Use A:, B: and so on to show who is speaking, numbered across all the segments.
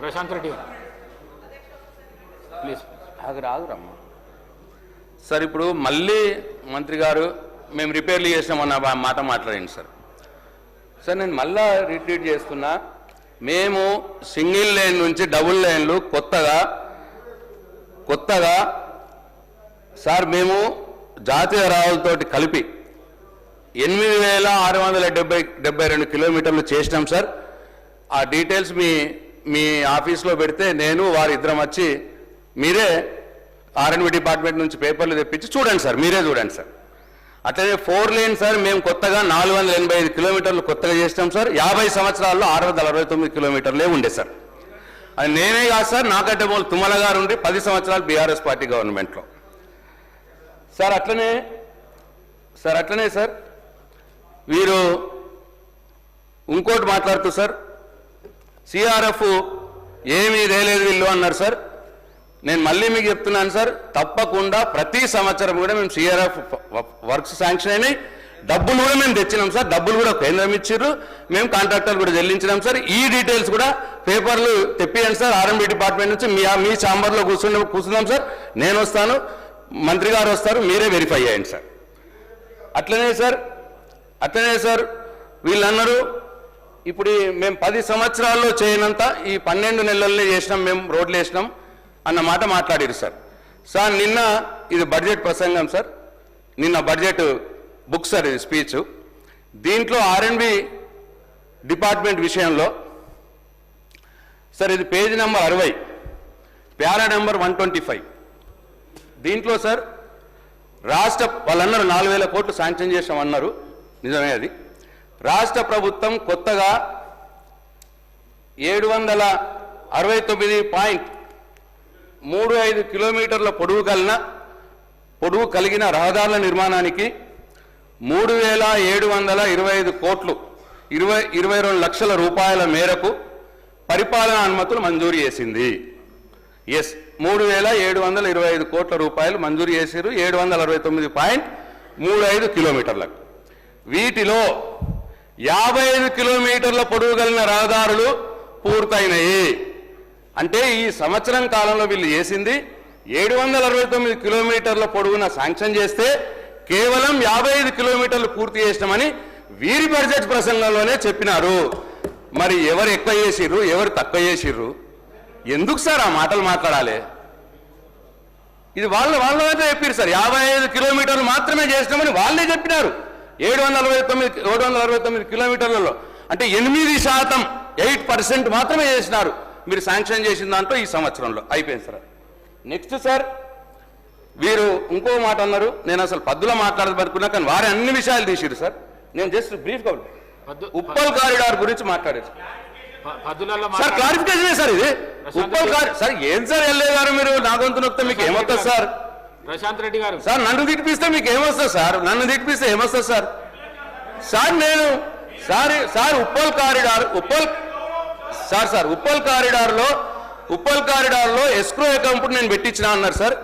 A: Prashanth Reddy please.
B: ఆగురు ఆగురమ్మా sir ఇప్పుడు మళ్ళీ మంత్రి గారు మేము రిపేర్లు చేసినామన్న మాట మాట్లాడండి సార్. సార్ నేను మళ్ళా రిట్రీట్ చేస్తున్నా. మేము సింగిల్ లైన్ నుంచి డబుల్ లైన్లు కొత్తగా కొత్తగా సార్ మేము జాతీయ రావులతోటి కలిపి ఎనిమిది వేల ఆరు వందల డెబ్బై డెబ్బై రెండు కిలోమీటర్లు చేసినాం సార్. ఆ డీటెయిల్స్ మీ మీ ఆఫీస్లో పెడితే నేను వారిద్దరం వచ్చి మీరే ఆర్ఎన్బి డిపార్ట్మెంట్ నుంచి పేపర్లు తెప్పించి చూడండి సార్ మీరే చూడండి సార్. అట్లనే ఫోర్ లేన్ సార్ మేము కొత్తగా నాలుగు వందల ఎనభై ఐదు కిలోమీటర్లు కొత్తగా చేసినాం సార్. యాభై సంవత్సరాల్లో ఆరు వందల అరవై తొమ్మిది కిలోమీటర్లే ఉండే సార్. అది నేనే కాదు సార్ నాకంటే మూలు తుమ్మల గారు ఉండి పది సంవత్సరాలు బీఆర్ఎస్ పార్టీ గవర్నమెంట్లో. సార్ అట్లనే సార్ అట్లనే సార్ వీరు ఇంకోటి మాట్లాడుతూ సార్ సిఆర్ఎఫ్ ఏమీ రేలేదు వీళ్ళు అన్నారు సార్. నేను మళ్ళీ మీకు చెప్తున్నాను సార్ తప్పకుండా ప్రతి సంవత్సరం కూడా మేము సిఆర్ఎఫ్ వర్క్స్ శాంక్షన్ అయినాయి. డబ్బులు కూడా మేము తెచ్చినాం సార్. డబ్బులు కూడా కేంద్రం ఇచ్చారు మేము కాంట్రాక్టర్ కూడా చెల్లించినాం సార్. ఈ డీటెయిల్స్ కూడా పేపర్లు తెప్పియండి సార్. ఆర్ఎంబి డిపార్ట్మెంట్ నుంచి మీ మీ ఛాంబర్లో కూర్చుని కూర్చున్నాం సార్. నేను వస్తాను. మంత్రి గారు వస్తారు. మీరే వెరిఫై చేయండి సార్. అట్లనే సార్ అట్లనే సార్ వీళ్ళు అన్నారు ఇప్పుడు మేము పది సంవత్సరాల్లో చేయనంత ఈ పన్నెండు నెలల్లో చేసినాం మేము రోడ్లు వేసినాం అన్న మాట మాట్లాడారు సార్. సార్ నిన్న ఇది బడ్జెట్ ప్రసంగం సార్. నిన్న బడ్జెట్ బుక్ సార్ ఇది స్పీచ్. దీంట్లో ఆర్ఎండ్బి డిపార్ట్మెంట్ విషయంలో సార్ ఇది పేజీ నెంబర్ అరవై para number one twenty five. దీంట్లో సార్ రాష్ట్ర వాళ్ళన్నారు నాలుగు వేల కోట్లు శాంక్షన్ చేసామన్నారు నిజమే అది. రాష్ట్ర ప్రభుత్వం కొత్తగా ఏడు వందల అరవై తొమ్మిది పాయింట్ మూడు ఐదు కిలోమీటర్ల పొడవు కలిగిన పొడవు కలిగిన రహదారుల నిర్మాణానికి మూడు వేల ఏడు వందల ఇరవై ఐదు కోట్లు ఇరవై ఇరవై రెండు లక్షల రూపాయల మేరకు పరిపాలనా అనుమతులు మంజూరు చేసింది. ఎస్ మూడు వేల ఏడు వందల ఇరవై ఐదు కోట్ల రూపాయలు మంజూరు చేశారు ఏడు వందల అరవై తొమ్మిది పాయింట్ మూడు ఐదు కిలోమీటర్లకు. వీటిలో యాభై ఐదు కిలోమీటర్ల పొడవు కలిగిన రహదారులు పూర్తయినాయి. అంటే ఈ సంవత్సరం కాలంలో వీళ్ళు చేసింది ఏడు వందల అరవై తొమ్మిది కిలోమీటర్ల పొడవున శాంక్షన్ చేస్తే కేవలం యాభై ఐదు కిలోమీటర్లు పూర్తి చేసినామని వీరి బడ్జెట్ ప్రసంగంలోనే చెప్పినారు. మరి ఎవరు ఎక్కువ చేసిర్రు ఎవరు తక్కువ చేసిర్రు? ఎందుకు సార్ ఆ మాటలు మాట్లాడాలి? ఇది వాళ్ళ వాళ్ళైతే చెప్పారు సార్. యాభై ఐదు కిలోమీటర్లు మాత్రమే చేసినామని వాళ్ళే చెప్పినారు. ఏడు వందల అరవై తొమ్మిది ఏడు వందల అరవై తొమ్మిది కిలోమీటర్లలో అంటే ఎనిమిది శాతం ఎయిట్ పర్సెంట్ మాత్రమే చేసినారు. మీరు శాంక్షన్ చేసిన దాంట్లో ఈ సంవత్సరంలో అయిపోయింది సార్. నెక్స్ట్ సార్ వీరు ఇంకో మాట అన్నారు. నేను అసలు పద్దులో మాట్లాడదనుకున్నా కానీ వారి అన్ని విషయాలు తీసిరు సార్. నేను జస్ట్ బ్రీఫ్గా
A: పద్దు
B: ఉప్పల్ కారిడార్ గురించి మాట్లాడారు. సార్. క్లారిఫికేషన్ సార్ ఇది? ఉప్పల్. కారి సార్ ఏం సార్ గారు మీరు? నా గొంతు నొక్కితే మీకు ఏమవుతుంది సార్?
A: ప్రశాంత్ రెడ్డి గారు.
B: సార్ నన్ను తిప్పిస్తే మీకు ఏమొస్తుంది సార్? నన్ను తిట్టిపిస్తే ఏమొస్తుంది సార్? సార్ నేను sir sir Uppal corridor Uppal sir sir Uppal కారిడార్లో Uppal కారిడార్లో ఎస్క్రో అకౌంట్ నేను పెట్టించిన అన్నారు సార్.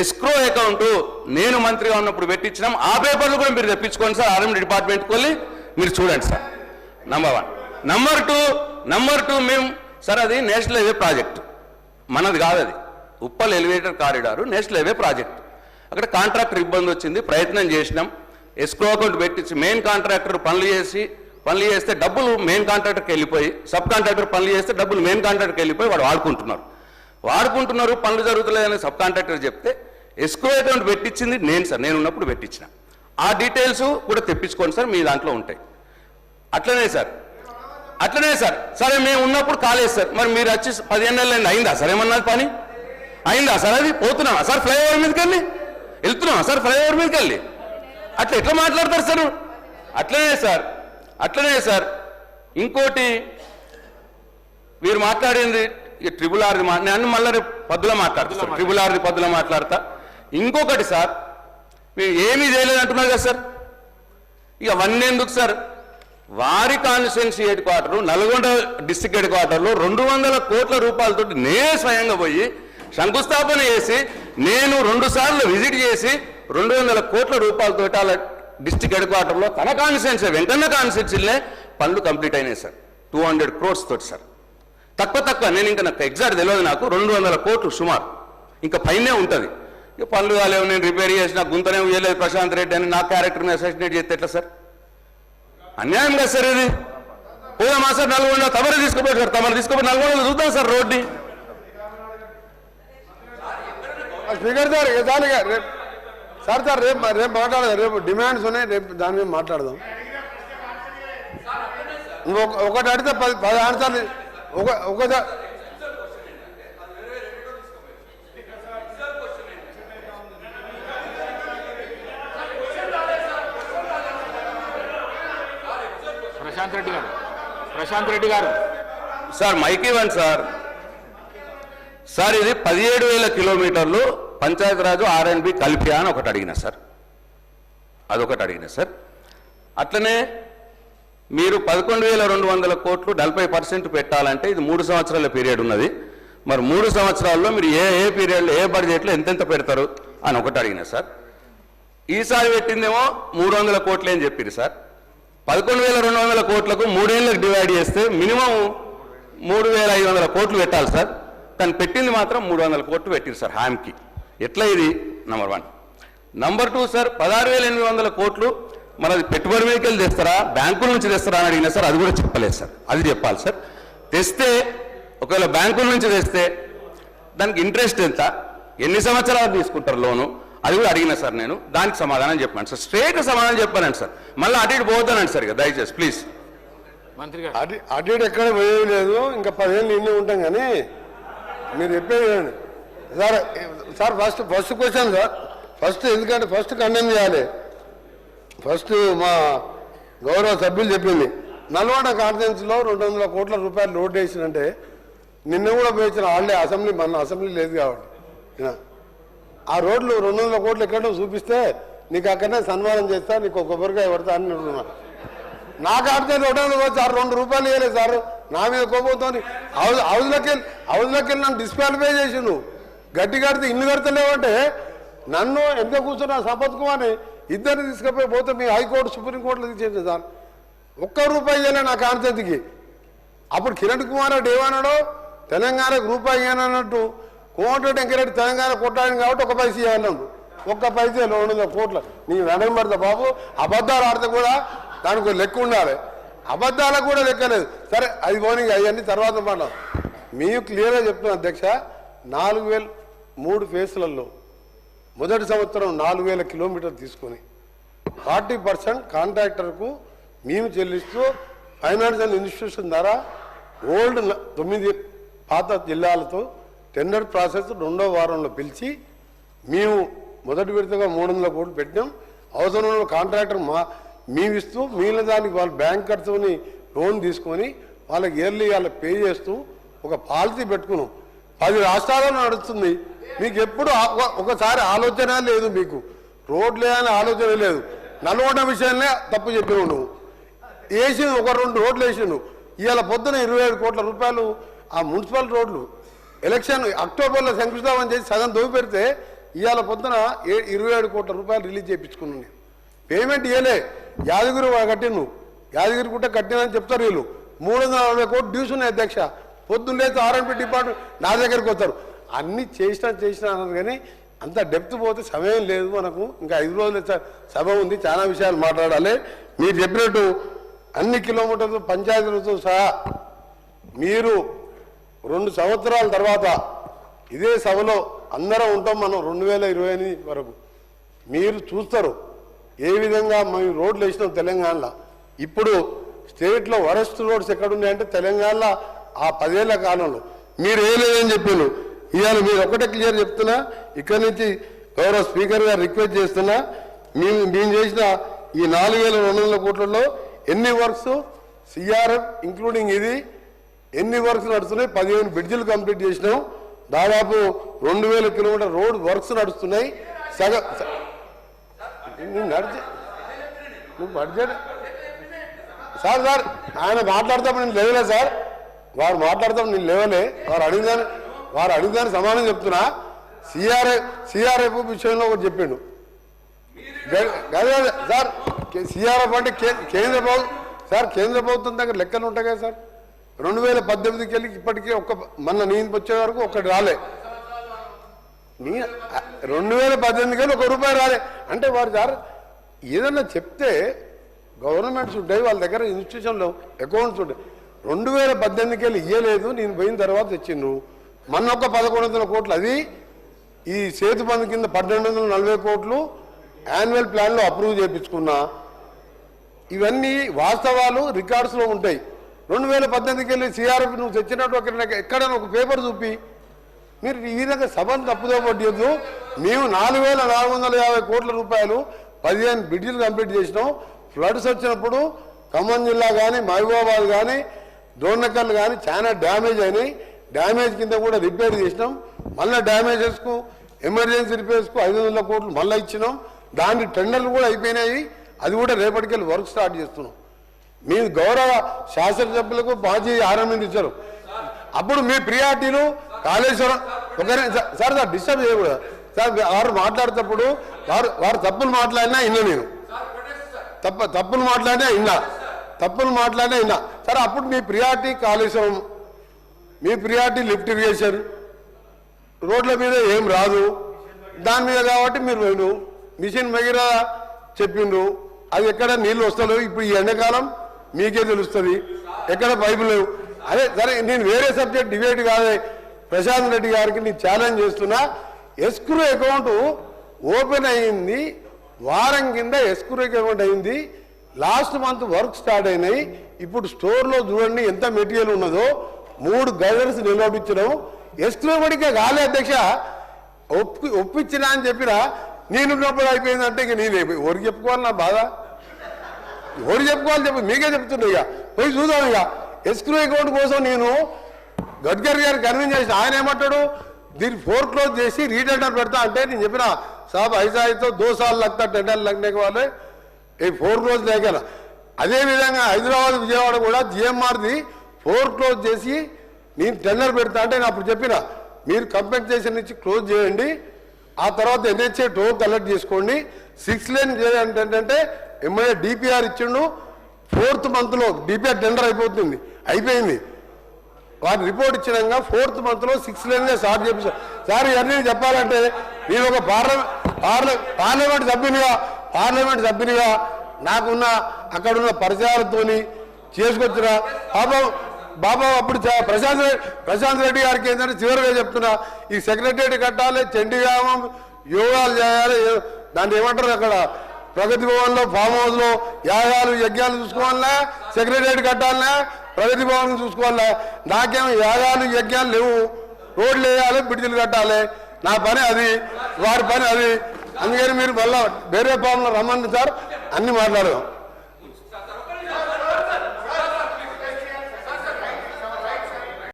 B: ఎస్క్రో అకౌంట్ నేను మంత్రిగా ఉన్నప్పుడు పెట్టించినాం. ఆ పేపర్లు కూడా మీరు తెప్పించుకోండి సార్. ఆర్ఎండి డిపార్ట్మెంట్కి వెళ్ళి మీరు చూడండి sir. Number one number two number two మేము సార్ అది నేషనల్ హైవే ప్రాజెక్ట్. మనది కాదు అది. Uppal elevator corridor national highway project. అక్కడ కాంట్రాక్టర్ ఇబ్బంది వచ్చింది ప్రయత్నం చేసినాం. ఎస్క్రో అకౌంట్ పెట్టించి మెయిన్ కాంట్రాక్టర్ పనులు చేసి పనులు చేస్తే డబ్బులు మెయిన్ కాంట్రాక్టర్కి వెళ్ళిపోయి సబ్ కాంట్రాక్టర్ పనులు చేస్తే డబ్బులు మెయిన్ కాంట్రాక్టర్కి వెళ్ళిపోయి వాడు వాడుకుంటున్నారు. వాడుకుంటున్నారు పనులు జరుగుతలేదని సబ్ కాంట్రాక్టర్ చెప్తే ఎస్క్రో అకౌంట్ పెట్టించింది నేను సార్ నేను ఉన్నప్పుడు పెట్టించిన. ఆ డీటెయిల్స్ కూడా తెప్పించుకోండి సార్ మీ దాంట్లో ఉంటాయి. అట్లనే సార్. అట్లనే సార్. సరే మేము ఉన్నప్పుడు కాలేదు సార్ మరి మీరు వచ్చి పదిహేను నెలలు అయిందా సార్? ఏమన్నది పని? అయిందా సార్ అది? పోతున్నామా సార్ ఫ్లైఓవర్ మీదకి వెళ్ళి? వెళ్తున్నామా సార్ ఫ్లైఓవర్ మీదకి వెళ్ళి? అట్లా ఎట్లా మాట్లాడతారు సార్? అట్లనే సార్ అట్లనే సార్. ఇంకోటి మీరు మాట్లాడింది ఈ ట్రిపుల్ ఆర్ది మా నేను మళ్ళీ రేపు పద్దులో మాట్లాడతా సార్. ట్రిపుల్ ఆర్ది పద్దులో మాట్లాడతా. ఇంకొకటి సార్ మీరు ఏమీ చేయలేదు అంటున్నారు కదా సార్? ఇక అవన్నీ ఎందుకు సార్? వారి constituency head quarter Nalgonda district head క్వార్టర్లో రెండు వందల కోట్ల రూపాయలతో నేనే స్వయంగా పోయి శంకుస్థాపన చేసి నేను రెండు సార్లు విజిట్ చేసి రెండు వందల కోట్ల రూపాయలతో అలా డిస్టిక్ హెడ్ క్వార్టర్లో తన కాన్స్టిట్యున్సీ వెంకన్న కాన్స్టిట్యున్సీలే పనులు కంప్లీట్ అయినాయి సార్. టూ హండ్రెడ్ క్రోర్స్ తోటి సార్. తక్కువ తక్కువ నేను ఇంకా నాకు ఎగ్జాక్ట్ తెలియదు నాకు రెండు వందల కోట్లు సుమారు. ఇంకా పైనే ఉంటుంది. ఇక పనులు కాలేవు నేను రిపేర్ చేసిన గుంతనే వేయలేదు ప్రశాంత్ రెడ్డి అని నా క్యారెక్టర్ని అసోసినేట్ చేస్తే ఎట్లా సార్? అన్యాయం కదా సార్ ఇది. పోదామా సార్ నల్గొండ తమరు తీసుకుపోయి సార్ తమరు తీసుకుపోయి నల్గొండలో చూద్దాం సార్ రోడ్ని.
C: స్పీకర్ సార్ ఇక చాలు ఇక రేపు సార్ సార్ రేపు రేపు మాట్లాడదాం. రేపు డిమాండ్స్ ఉన్నాయి రేపు దాని మీద మాట్లాడదాం. ఇంకొక ఒకటి అడిగితే పది పది ఆన్సర్లు ఒక ఒక
A: ప్రశాంత్ రెడ్డి గారు. ప్రశాంత్ రెడ్డి గారు.
B: సార్ మైక్ ఇవ్వండి సార్. సార్ ఇది పదిహేడు వేల కిలోమీటర్లు పంచాయతీరాజు ఆర్ఎన్బి కలిపి అని ఒకటి అడిగిన సార్. అదొకటి అడిగిన సార్. అట్లనే మీరు పదకొండు వేల రెండు వందల కోట్లు నలభై పర్సెంట్ పెట్టాలంటే ఇది మూడు సంవత్సరాల పీరియడ్ ఉన్నది. మరి మూడు సంవత్సరాల్లో మీరు ఏ ఏ పీరియడ్లో ఏ బడ్జెట్లో ఎంతెంత పెడతారు అని ఒకటి అడిగిన సార్. ఈసారి పెట్టిందేమో మూడు వందల కోట్లే అని చెప్పారు సార్. పదకొండు వేల రెండు వందల కోట్లకు మూడేళ్ళకు డివైడ్ చేస్తే మినిమం మూడు వేల ఐదు వందల కోట్లు పెట్టాలి సార్. కానీ పెట్టింది మాత్రం మూడు వందల కోట్లు పెట్టింది సార్ హామ్కి. ఎట్లా ఇది? Number one number two sir పదహారు వేల ఎనిమిది వందల కోట్లు మరి అది పెట్టుబడి వెహికల్ తెస్తారా? బ్యాంకుల నుంచి తెస్తారా అని అడిగినా సార్ అది కూడా చెప్పలేదు సార్. అది చెప్పాలి సార్. తెస్తే ఒకవేళ బ్యాంకుల నుంచి తెస్తే దానికి ఇంట్రెస్ట్ ఎంత? ఎన్ని సంవత్సరాలు తీసుకుంటారు లోను? అది కూడా అడిగిన సార్ నేను. దానికి సమాధానం చెప్పాను సార్. స్ట్రేట్ సమాధానం చెప్పానండి సార్. మళ్ళీ అటు ఇటు పోతానండి సార్ ఇక దయచేసి ప్లీజ్.
A: మంత్రి గారు.
C: అటు ఇటు ఎక్కడ పోయేది లేదు. ఇంకా పదిహేను ఇన్ని ఉంటాం కానీ మీరు చెప్పేది sir sir first first question sir. First ఎందుకంటే ఫస్ట్ కండెమ్ చేయాలి. ఫస్ట్ మా గౌరవ సభ్యులు చెప్పింది. నల్గొండ కాన్ఫరెన్స్లో రెండు వందల కోట్ల రూపాయలు లోడ్ వేసినంటే నిన్న కూడా పోయించిన వాళ్ళే అసెంబ్లీ మన అసెంబ్లీ లేదు కాబట్టి. ఆ రోడ్లు రెండు వందల కోట్లు ఎక్కడో చూపిస్తే నీకు అక్కడనే సన్మానం చేస్తా నీకు ఒక కొబ్బరికాయ పడతా అని నాకు ఆడితే రెండు వందల కోట్లు సార్ రెండు రూపాయలు ఇవ్వలేదు సార్. నా మీద కోపంతో హౌస్ హౌస్లోకి వెళ్ళి హౌస్లోకి వెళ్ళి నన్ను డిస్క్వాలిఫై చేసి నువ్వు గట్టి కడితే ఇల్లు కడతలేవంటే నన్ను ఎంత కూర్చున్నా సంపత్ కుమార్ని ఇద్దరిని తీసుకుపోయి పోతే మీ హైకోర్టు సుప్రీంకోర్టులో తీసేసింది సార్. ఒక్క రూపాయి ఇవ్వలే నా కాన్సెంట్కి. అప్పుడు కిరణ్ కుమార్ రెడ్డి ఏమన్నాడు? తెలంగాణకు రూపాయి అన్నట్టు కోమటిరెడ్డి వెంకరెడ్డి తెలంగాణ కొట్టాడు కాబట్టి ఒక పైసా ఇవ్వాలన్నాడు ఒక్క పైసే లోన్ కోట్ల. నీ వెనక బాబు అబద్ధాలు ఆడితే కూడా దానికి లెక్క ఉండాలి. అబద్ధాలకు కూడా లెక్కలేదు. సరే అది పోనీ అవన్నీ తర్వాత మాట మీకు క్లియర్గా చెప్తున్నా అధ్యక్ష నాలుగు వేలు మూడు ఫేసులలో మొదటి సంవత్సరం నాలుగు వేల కిలోమీటర్లు తీసుకొని ఫార్టీ పర్సెంట్ కాంట్రాక్టర్కు మేము చెల్లిస్తూ ఫైనాన్షియల్ ఇన్స్టిట్యూషన్ ద్వారా ఓల్డ్ తొమ్మిది పాత జిల్లాలతో టెండర్ ప్రాసెస్ రెండో వారంలో పిలిచి మేము మొదటి విడతగా మూడు వందల కోట్లు పెట్టినాం. అవసరంలో కాంట్రాక్టర్ మా మేము ఇస్తూ మిగిలిన దానికి వాళ్ళు బ్యాంకర్తోని లోన్ తీసుకొని వాళ్ళకి ఇయర్లీ వాళ్ళకి పే చేస్తూ ఒక పాలసీ పెట్టుకున్నాం. పది రాష్ట్రాల్లో నడుస్తుంది. మీకు ఎప్పుడు ఒకసారి ఆలోచన లేదు మీకు. రోడ్లే అనే ఆలోచన లేదు. నల్గొండ విషయంలో తప్పు చెప్పినావు నువ్వు. వేసి ఒక రెండు రోడ్లు వేసిండు. ఇవాళ పొద్దున ఇరవై ఏడు కోట్ల రూపాయలు ఆ మున్సిపల్ రోడ్లు. ఎలక్షన్ అక్టోబర్లో శంకుస్థాపన చేసి సగం దోవి పెడితే ఇవాళ పొద్దున ఇరవై ఏడు కోట్ల రూపాయలు రిలీజ్ చేయించుకున్నాను నేను. పేమెంట్ ఇవ్వలే యాదగిరి కట్టిను యాదగిరి గుట్ట కట్టినని చెప్తారు వీళ్ళు. మూడు వందల నలభై కోట్లు డ్యూస్ ఉన్నాయి అధ్యక్ష. పొద్దున్న లేచి ఆర్ఎంపీ డిపార్ట్మెంట్ నా దగ్గరికి వస్తారు. అన్ని చేసినా చేసినా అన్నారు కానీ అంత డెప్త్ పోతే సమయం లేదు మనకు. ఇంకా ఐదు రోజుల సభ ఉంది. చాలా విషయాలు మాట్లాడాలి. మీరు చెప్పినట్టు అన్ని కిలోమీటర్లు పంచాయతీలతో సహా మీరు రెండు సంవత్సరాల తర్వాత ఇదే సభలో అందరం ఉంటాం మనం రెండు వేల ఇరవై వరకు. మీరు చూస్తారు. ఏ విధంగా మేము రోడ్లు వేసినాం తెలంగాణలో? ఇప్పుడు స్టేట్లో వరస్ట్ రోడ్స్ ఎక్కడున్నాయంటే తెలంగాణలో ఆ పదేళ్ళ కాలంలో. మీరు ఏం లేదని చెప్పాను ఇవాళ మీరు ఒకటే క్లియర్ చెప్తున్నా ఇక్కడి నుంచి గౌరవ స్పీకర్ గారు రిక్వెస్ట్ చేస్తున్నా మేము మేము చేసిన ఈ నాలుగు వేల రెండు వందల కోట్లలో ఎన్ని వర్క్స్ సిఆర్ఎఫ్ ఇంక్లూడింగ్ ఇది ఎన్ని వర్క్స్ నడుస్తున్నాయి? పదిహేను బ్రిడ్జిలు కంప్లీట్ చేసినాం. దాదాపు రెండు వేల కిలోమీటర్ రోడ్ వర్క్స్ నడుస్తున్నాయి. సగం నువ్వు నడిచే నువ్వు బడ్జెట్ సార్ సార్ ఆయన మాట్లాడతాప్పుడు నేను లేవలే సార్. వారు మాట్లాడతాం నేను లేవలే. వారు అడిగిదాని వారు అడిగిదాని సమానం చెప్తున్నా. సిఆర్ఏ సిఆర్ఎఫ్ విషయంలో ఒకటి చెప్పిండు. గదే సార్ సిఆర్ఎఫ్ అంటే కేంద్ర ప్రభుత్వం సార్ కేంద్ర ప్రభుత్వం దగ్గర లెక్కలు ఉంటాయి కదా సార్. రెండు వేల పద్దెనిమిదికి వెళ్ళి ఇప్పటికీ ఒక్క మొన్న నేను వచ్చే వరకు ఒక్కటి రాలే. నీ రెండు వేల పద్దెనిమిది కానీ ఒక రూపాయి రాలే. అంటే వారు సార్ ఏదన్నా చెప్తే గవర్నమెంట్స్ ఉంటాయి వాళ్ళ దగ్గర ఇన్స్టిట్యూషన్లో అకౌంట్స్ ఉంటాయి రెండు వేల పద్దెనిమిదికి వెళ్ళి ఇయ్యలేదు నేను పోయిన తర్వాత తెచ్చిండ్రు. మన ఒక పదకొండు వందల కోట్లు అది ఈ సేతు బంధు కింద పన్నెండు వందల నలభై కోట్లు యాన్యువల్ ప్లాన్లో అప్రూవ్ చేయించుకున్నా ఇవన్నీ వాస్తవాలు రికార్డ్స్లో ఉంటాయి. రెండు వేల పద్దెనిమిదికి వెళ్ళి సిఆర్ఎఫ్ నువ్వు తెచ్చినట్టు ఒక ఎక్కడైనా ఒక పేపర్ చూపి మీరు ఈ విధంగా సభను తప్పుదో పట్టద్దు మేము నాలుగు వేల నాలుగు వందల యాభై కోట్ల రూపాయలు పదిహేను బ్రిడ్జిలు కంప్లీట్ చేసినాం. ఫ్లడ్స్ వచ్చినప్పుడు ఖమ్మం జిల్లా కానీ మహబూబాబాద్ కానీ దోర్నకల్ కానీ చాలా డ్యామేజ్ అయినాయి. డ్యామేజ్ కింద కూడా రిపేర్ చేసినాం. మళ్ళీ డ్యామేజెస్కు ఎమర్జెన్సీ రిపేర్స్కు ఐదు వందల కోట్లు మళ్ళీ ఇచ్చినాం. దాని టెండర్లు కూడా అయిపోయినాయి. అది కూడా రేపటికెళ్ళి వర్క్ స్టార్ట్ చేస్తున్నాం. మీ గౌరవ శాసనసభ్యులకు మాజీ ఆరంభించారు ఇచ్చారు. అప్పుడు మీ ప్రియారిటీలు కాళేశ్వరం. ఒకరి సార్ సార్ డిస్టర్బ్ చేయకూడదు. సార్ వారు మాట్లాడేటప్పుడు వారు వారు తప్పులు మాట్లాడినా ఇన్న నేను. తప్ప తప్పులు మాట్లాడినా విన్నా తప్పులు మాట్లాడినా విన్నా సరే అప్పుడు మీ ప్రియారిటీ కాళేశ్వరం. మీ ప్రియారిటీ లిఫ్ట్ ఇరిగేషన్. రోడ్ల మీద ఏం రాదు. దాని మీద కాబట్టి మీరు పోయిను మిషన్ మగిర చెప్పిండ్రు. అది ఎక్కడ నీళ్ళు వస్తలేవు. ఇప్పుడు ఈ ఎండాకాలం మీకే తెలుస్తుంది. ఎక్కడ పైపులు లేవు. అదే సరే నేను వేరే సబ్జెక్ట్ డిబేట్ కాదే. ప్రశాంత్ రెడ్డి గారికి నేను ఛాలెంజ్ చేస్తున్నా. ఎస్క్రూ అకౌంట్ ఓపెన్ అయింది. వారం కింద ఎస్క్రూ అకౌంట్ అయింది. లాస్ట్ మంత్ వర్క్ స్టార్ట్ అయినాయి. ఇప్పుడు స్టోర్లో చూడండి ఎంత మెటీరియల్ ఉన్నదో. మూడు గైడర్స్ నిలబడించడం ఎస్క్రూ పడికే కాలే అధ్యక్ష. ఒప్పి ఒప్పించినా అని చెప్పినా నేనున్నప్పుడు అయిపోయిందంటే ఇక నేను ఎవరు చెప్పుకోవాలి నా బాధ? ఎవరు చెప్పుకోవాలి చెప్పి మీకే చెప్తున్నా ఇక. పోయి చూద్దాం ఇక. ఎస్క్రూ అకౌంట్ కోసం నేను గడ్కరీ గారు కన్విన్స్ చేసిన ఆయన ఏమంటాడు? దీన్ని ఫోర్ క్లోజ్ చేసి రీటెండర్ పెడతా అంటే నేను చెప్పిన సాబ్ ఐసా అయితే దో సార్లు లగ్తా టెండర్ లగ్నే వాళ్ళే. ఈ ఫోర్ క్లోజ్ లేకల. అదేవిధంగా హైదరాబాద్ విజయవాడ కూడా జిఎంఆర్ది ఫోర్ క్లోజ్ చేసి నేను టెండర్ పెడతా అంటే నేను అప్పుడు చెప్పిన మీరు కంపెన్సేషన్ ఇచ్చి క్లోజ్ చేయండి. ఆ తర్వాత ఎన్హెచ్ఏ టోల్ కలెక్ట్ చేసుకోండి. సిక్స్ లేన్ ఏంటంటే ఎంఐఏ డిపిఆర్ ఇచ్చిండు. ఫోర్త్ మంత్లో డిపిఆర్ టెండర్ అయిపోతుంది. అయిపోయింది. వారి రిపోర్ట్ ఇచ్చినాక ఫోర్త్ మంత్లో six line sir start sir. ఇవన్నీ చెప్పాలంటే నేను ఒక పార్లమెంట్ పార్లమెంట్ సభ్యునిగా పార్లమెంట్ సభ్యునిగా నాకున్న అక్కడున్న పరిచయాలతో చేసుకొచ్చిన పాపం బాబా అప్పుడు ప్రశాంత్ ప్రశాంత్ రెడ్డి గారికి ఏంటంటే చివరిగా చెప్తున్నా ఈ సెక్రటరీ కట్టాలి చండీగామం యోగాలు చేయాలి దాన్ని ఏమంటారు అక్కడ? ప్రగతి భవన్లో ఫామ్ హౌస్లో యాగాలు యజ్ఞాలు చూసుకోవాలనే? సెక్రటరీ కట్టాలనే? ప్రగతి భవనం చూసుకోవాలా? నాకేమో యాగాలు యజ్ఞాలు లేవు. రోడ్లు వేయాలి బిడ్డలు కట్టాలి. నా పని అది వారి పని అది. అందుకని మీరు మళ్ళా వేరే ఫామ్లో రమ్మండి సార్ అన్ని మాట్లాడదాం.